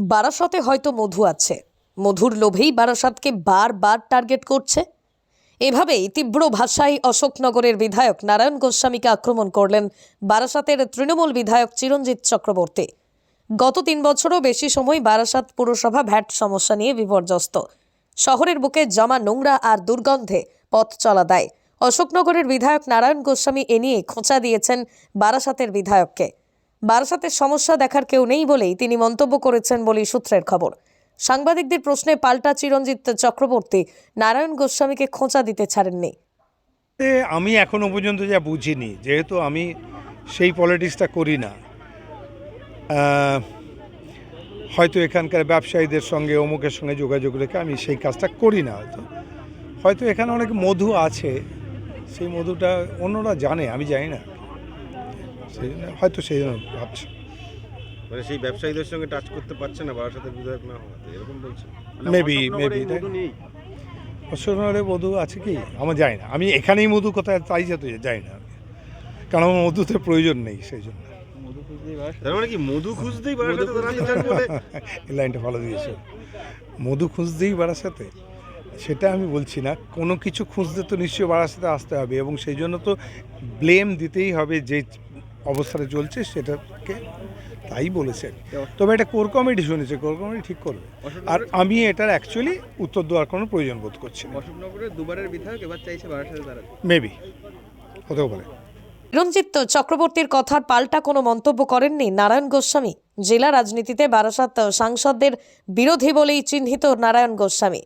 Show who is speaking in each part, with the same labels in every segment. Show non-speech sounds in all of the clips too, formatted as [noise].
Speaker 1: বারাসতে হয়তো মধু আছে। মধুর লোভেই বারাসাতকে বারবার টার্গেট করছে। এভাবেই তীব্র ভাষায় অশোকনগরের বিধায়ক নারায়ণ গোস্বামীকে আক্রমণ করলেন বারাসাতের তৃণমূল বিধায়ক চিরঞ্জিত চক্রবর্তী। গত তিন বছরও বেশি সময় বারাসাত পুরসভা ভ্যাট সমস্যা নিয়ে বিপর্যস্ত। শহরের বুকে জমা নোংরা আর দুর্গন্ধে পথ চলা দেয়। অশোকনগরের বিধায়ক নারায়ণ গোস্বামী এ নিয়ে খোঁচা দিয়েছেন বারাসাতের বিধায়ককে। বারাসাতের সমস্যা দেখার কেউ নেই বলেই তিনি মন্তব্য করেছেন বলেই সূত্রের খবর। সাংবাদিকদের প্রশ্নে পাল্টা চিরঞ্জিত চক্রবর্তী নারায়ণ গোস্বামীকে খোঁচা দিতে ছাড়েননি।
Speaker 2: আমি এখনও পর্যন্ত যা বুঝিনি, যেহেতু আমি সেই পলিটিক্সটা করি না। হয়তো এখানকার ব্যবসায়ীদের সঙ্গে, অমুকের সঙ্গে যোগাযোগ রেখে আমি সেই কাজটা করি না হয়তো। হয়তো এখানে অনেক মধু আছে, সেই মধুটা অন্যরা জানে, আমি জানি না। সেই জন্য হয়তো সেই জন্য ভাবছি।
Speaker 3: মানে সেই ব্যবসায়ীদের সঙ্গে টাচ করতে পারছে না বাবার সাথে বিধায়ক না হওয়াতে এরকম বলছে
Speaker 2: মেবি মেবি অশ্বরে মধু আছে কি? আমার জানি না। আমি এখানেই মধু কোথায় তাই যেতে জানি না। আমি। কারণ আমার মধুতে প্রয়োজন নেই সেই জন্য।
Speaker 3: মানে [laughs]
Speaker 2: লাইনটা ভালো দিয়েছে। মধু খুঁজতেই বারাসাতে? সেটা আমি বলছি না। কোনো কিছু খুঁজতে তো নিশ্চয়ই বারাসাতে আসতে হবে এবং সেই জন্য তো ব্লেম দিতেই হবে যে অবস্থাটা চলছে সেটাকে তাই বলেছে আর তবে এটা কোর কমিটি শুনেছে কোর কমিটি ঠিক করবে। আর আমি এটার অ্যাকচুয়ালি উত্তর দেওয়ার কোনো প্রয়োজন বোধ করছি
Speaker 4: অশোকনগরের দুবারের বিধায়ক এবার চাইছে বারাসাতে দাঁড়াতে।
Speaker 2: মেবি হতেও পারে।
Speaker 1: রঞ্জিত চক্রবর্তীর কথার পাল্টা কোনো মন্তব্য করেননি নারায়ণ গোস্বামী। জেলা রাজনীতিতে বারাসাত সাংসদদের বিরোধী বলেই চিহ্নিত নারায়ণ গোস্বামী।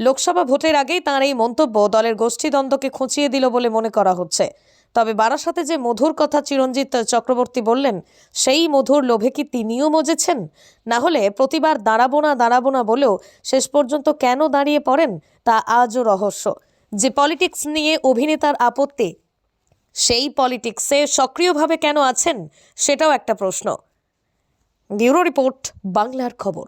Speaker 1: লোকসভা ভোটের আগেই তাঁর এই মন্তব্য দলের গোষ্ঠীদ্বন্দ্বকে খুঁচিয়ে দিল বলে মনে করা হচ্ছে। তবে বারাসাতে যে মধুর কথা চিরঞ্জিত চক্রবর্তী বললেন, সেই মধুর লোভে কি তিনিও মজেছেন? না হলে প্রতিবার দাঁড়াবো না দাঁড়াবো না বলেও শেষ পর্যন্ত কেন দাঁড়িয়ে পড়েন তা আজও রহস্য। যে পলিটিক্স নিয়ে অভিনেতার আপত্তি, সেই পলিটিক্সে সক্রিয়ভাবে কেন আছেন, সেটাও একটা প্রশ্ন। ব্যুরো রিপোর্ট, বাংলার খবর।